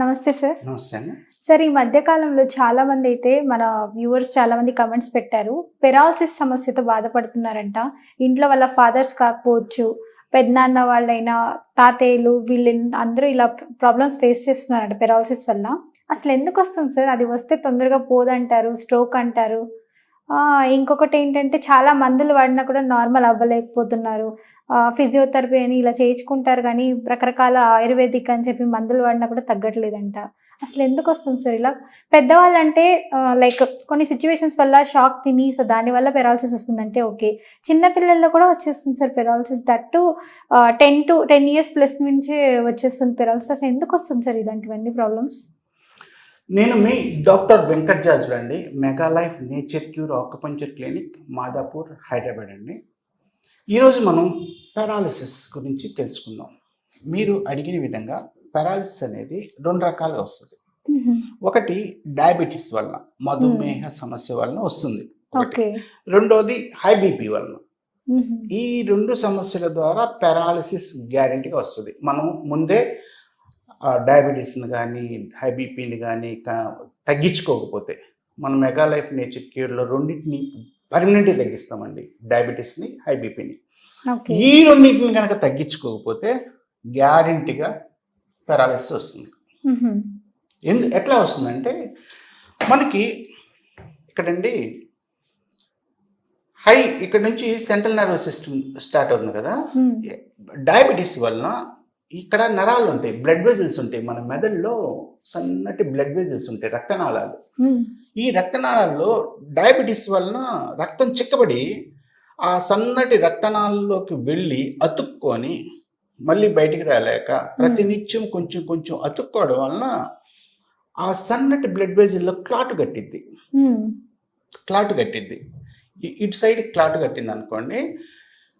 నమస్తే సార్. నమస్తే అండి. సార్ ఈ మధ్య కాలంలో చాలా మంది అయితే మన వ్యూవర్స్ చాలా మంది కమెంట్స్ పెట్టారు. పెరాలసిస్ సమస్యతో బాధపడుతున్నారంట. ఇంట్లో వాళ్ళ ఫాదర్స్ కాకపోవచ్చు పెద్దనాన్న వాళ్ళైనా తాతయ్యలు వీళ్ళు అందరూ ఇలా ప్రాబ్లమ్స్ ఫేస్ చేస్తున్నారంట పెరాలసిస్ వల్ల. అసలు ఎందుకు వస్తుంది సార్? అది వస్తే తొందరగా పోదంటారు స్ట్రోక్ అంటారు. ఇంకొకటి ఏంటంటే చాలా మందులు వాడినా కూడా నార్మల్ అవ్వలేకపోతున్నారు. ఫిజియోథెరపీ అని ఇలా చేయించుకుంటారు కానీ రకరకాల ఆయుర్వేదిక్ అని చెప్పి మందులు వాడినా కూడా తగ్గట్లేదంట. అసలు ఎందుకు వస్తుంది సార్ ఇలా? పెద్దవాళ్ళు అంటే లైక్ కొన్ని సిచ్యువేషన్స్ వల్ల షాక్ తిని సో దానివల్ల పెరాలసిస్ వస్తుందంటే ఓకే. చిన్నపిల్లల్లో కూడా వచ్చేస్తుంది sir paralysis. That ten to ten years plus నుంచే వచ్చేస్తుంది పెరాలసిస్. అసలు ఎందుకు వస్తుంది సార్ ఇలాంటివన్నీ ప్రాబ్లమ్స్? నేను మీ డాక్టర్ వెంకట్ జాజులు అండి. Mega life nature cure acupuncture clinic Madhapur Hyderabad అండి. ఈరోజు మనం పారాలిసిస్ గురించి తెలుసుకుందాం. మీరు అడిగిన విధంగా పారాలిసిస్ అనేది రెండు రకాలుగా వస్తుంది. ఒకటి డయాబెటీస్ వలన మధుమేహ సమస్య వలన వస్తుంది. రెండోది హై బీపీ వలన. ఈ రెండు సమస్యల ద్వారా పారాలిసిస్ గ్యారెంటీగా వస్తుంది. మనం ముందే డయాబెటీస్ని కానీ హై బీపీని కానీ తగ్గించుకోకపోతే మనం మెగా లైఫ్ నేచర్ క్యూర్లో రెండింటిని పర్మనెంట్గా తగ్గిస్తామండి. డయాబెటీస్ని హై బీపీని. ఈ రెండింటిని కనుక తగ్గించుకోకపోతే గ్యారెంటీగా పారాలిసిస్ వస్తుంది. ఎందు ఎట్లా వస్తుందంటే మనకి ఇక్కడండి హై ఇక్కడ నుంచి సెంట్రల్ నర్వస్ సిస్టమ్ స్టార్ట్ అవుతుంది కదా. డయాబెటీస్ వలన ఇక్కడ నరాలు ఉంటాయి బ్లడ్ వెజల్స్ ఉంటాయి. మన మెదడులో సన్నటి బ్లడ్ వెజల్స్ ఉంటాయి రక్తనాళాలు. ఈ రక్తనాళాల్లో డయాబెటీస్ వలన రక్తం చిక్కబడి ఆ సన్నటి రక్తనాళాల్లోకి వెళ్ళి అతుక్కొని మళ్ళీ బయటికి రాలేక ప్రతినిత్యం కొంచెం కొంచెం అతుక్కోవడం వలన ఆ సన్నటి బ్లడ్ వెజల్లో క్లాట్ కట్టిద్ది. క్లాట్ కట్టిద్ది. ఇ- ఇటు సైడ్ క్లాట్ కట్టింది అనుకోండి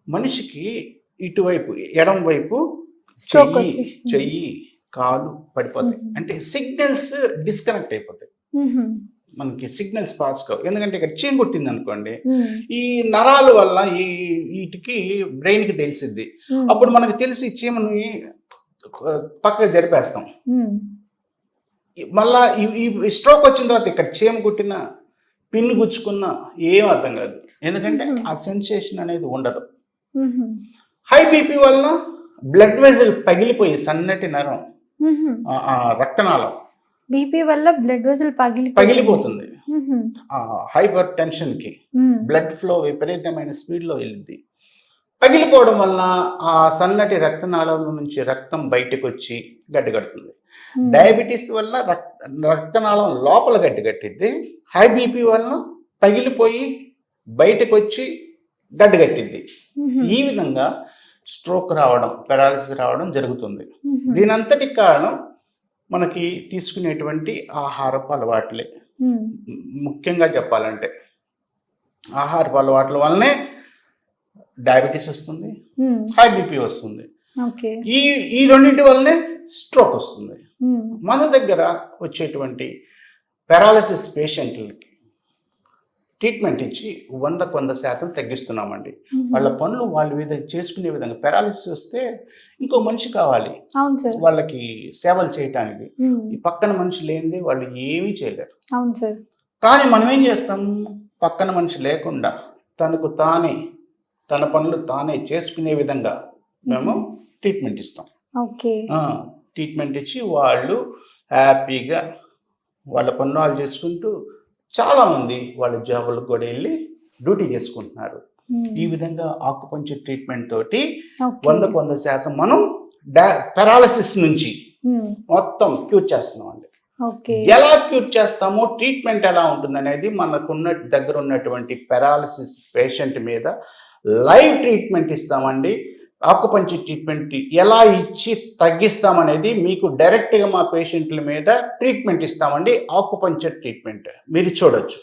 మనిషికి ఇటువైపు ఎడం వైపు చెయ్యి. చెయ్యి కాలు పడిపోతాయి. అంటే సిగ్నల్స్ డిస్కనెక్ట్ అయిపోతాయి. మనకి సిగ్నల్స్ పాస్ కావు. ఎందుకంటే ఇక్కడ చీమ కొట్టింది అనుకోండి ఈ నరాల వల్ల ఈ వీటికి బ్రెయిన్కి తెలిసిద్ది అప్పుడు మనకు తెలిసి చీమని పక్కకు జరిపేస్తాం. మళ్ళా ఈ- స్ట్రోక్ వచ్చిన తర్వాత ఇక్కడ చీమ కుట్టిన పిన్ను గుచ్చుకున్న ఏం అర్థం కాదు. ఎందుకంటే. ఆ సెన్సేషన్ అనేది ఉండదు. హై బీపీ వల్ల బ్లడ్ వెజల్ పగిలిపోయి సన్నటి నరం రక్తనాళం బీపీ వల్ల బ్లడ్ వెజల్ పగిలి పగిలిపోతుంది. ఆ హైపర్ టెన్షన్కి బ్లడ్ ఫ్లో విపరీతమైన స్పీడ్లో వెళ్ళింది. పగిలిపోవడం వల్ల ఆ సన్నటి రక్తనాళం నుంచి రక్తం బయటకు వచ్చి గడ్డగడుతుంది డయాబెటీస్ వల్ల రక్త రక్తనాళం లోపల గడ్డగట్టిద్ది. హై బీపీ వలన పగిలిపోయి బయటకు వచ్చి గడ్డగట్టిద్ది ఈ విధంగా స్ట్రోక్ రావడం పెరాలిసిస్ రావడం జరుగుతుంది. దీనంతటి కారణం మనకి తీసుకునేటువంటి ఆహారపు అలవాట్లే. ముఖ్యంగా చెప్పాలంటే ఆహారపు అలవాట్ల వల్లనే డయాబెటీస్ వస్తుంది హై బీపీ వస్తుంది. ఈ ఈ రెండింటి వల్లనే స్ట్రోక్ వస్తుంది. మన దగ్గర వచ్చేటువంటి పారాలసిస్ పేషెంట్లకి ట్రీట్మెంట్ ఇచ్చి వందకు వంద శాతం తగ్గిస్తున్నామండి. వాళ్ళ పనులు వాళ్ళ మీద చేసుకునే విధంగా పారాలసిస్ వస్తే ఇంకో మనిషి కావాలి. వాళ్ళకి సేవలు చేయటానికి. ఈ పక్కన మనిషి లేనిదే వాళ్ళు ఏమీ చేయలేరు. అవును సార్. కానీ మనం ఏం చేస్తాం? పక్కన మనిషి లేకుండా తనకు తానే తన పనులు తానే చేసుకునే విధంగా మేము ట్రీట్మెంట్ ఇస్తాం. ట్రీట్మెంట్ ఇచ్చి వాళ్ళు హ్యాపీగా వాళ్ళ పనులు వాళ్ళు చేసుకుంటూ చాలామంది వాళ్ళ జాబులకు కూడా వెళ్ళి డ్యూటీ చేసుకుంటున్నారు. ఈ విధంగా ఆకుపంచర్ ట్రీట్మెంట్ తోటి వందకు వంద శాతం మనం పారాలసిస్ నుంచి మొత్తం క్యూర్ చేస్తున్నాం అండి ఎలా క్యూర్ చేస్తామో ట్రీట్మెంట్ ఎలా ఉంటుంది అనేది మనకున్న దగ్గర ఉన్నటువంటి పారాలసిస్ పేషెంట్ మీద లైవ్ ట్రీట్మెంట్ ఇస్తామండి. ఆకుపంచి ట్రీట్మెంట్ ఎలా ఇచ్చి తగ్గిస్తామనేది మీకు డైరెక్ట్గా మా పేషెంట్ల మీద ట్రీట్మెంట్ ఇస్తామండి. ఆకుపంచర్ ట్రీట్మెంట్ మీరు చూడొచ్చు.